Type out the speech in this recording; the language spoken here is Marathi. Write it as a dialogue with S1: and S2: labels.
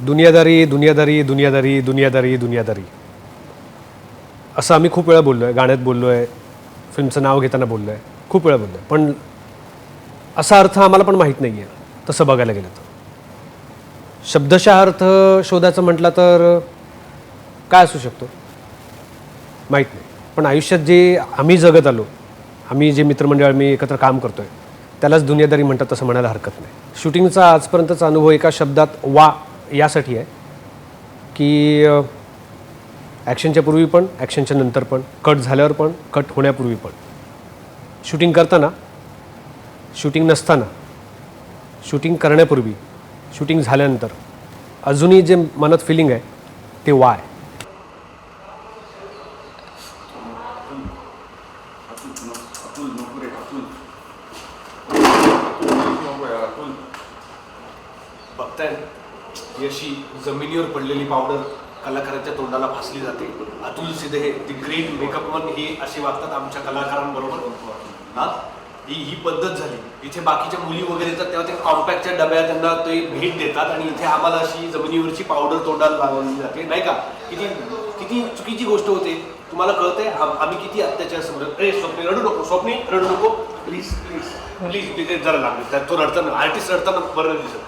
S1: दुनियादारी दुनियादारी दुनियादारी दुनियादारी दुनियादारी. असं आम्ही खूप वेळा बोललो आहे गाण्यात बोललो आहे फिल्मचं नाव घेताना बोललो आहे खूप वेळा बोललो आहे पण असा अर्थ आम्हाला पण माहीत नाही आहे तसं बघायला गेलं तर. शब्दशः अर्थ शोधायचं म्हटलं तर काय असू शकतो? माहीत नाही. पण आयुष्यात जे आम्ही जगत आलो आम्ही जे मित्रमंडळ आम्ही एकत्र काम करतो आहे त्यालाच दुनियादारी म्हणतात तसं म्हणायला हरकत नाही. शूटिंगचा आजपर्यंतचा अनुभव एका शब्दात वा यासाठी आहे की ॲक्शनच्या पूर्वी पण ॲक्शनच्या नंतर पण कट झाल्यावर पण कट होण्यापूर्वी पण. शूटिंग करताना शूटिंग नसताना शूटिंग करण्यापूर्वी शूटिंग झाल्यानंतर अजूनही जे मनात फिलिंग आहे ते वाय. बघताय. ही अशी जमिनीवर पडलेली पावडर कलाकारांच्या तोंडाला फासली जाते. अतुल सिद्धे हे दी ग्रेट मेकअप मन ही अशी वागतात आमच्या कलाकारांबरोबर. हा? ही ही पद्धत झाली. इथे बाकीच्या मुली वगैरे येतात तेव्हा ते कॉम्पॅक्टच्या डब्या त्यांना ते भेट देतात आणि इथे आम्हाला अशी जमिनीवरची पावडर तोंडाला लावली जाते. नाही का? किती किती चुकीची गोष्ट होते. तुम्हाला कळतंय? आम्ही किती अत्याचार समजत ए स्वप्ने रडू नको स्वप्नी रडू नको. प्लीज प्लीज प्लीज तिथे जरा लागले तो रडताना आर्टिस्ट रडताना बरं दिसत.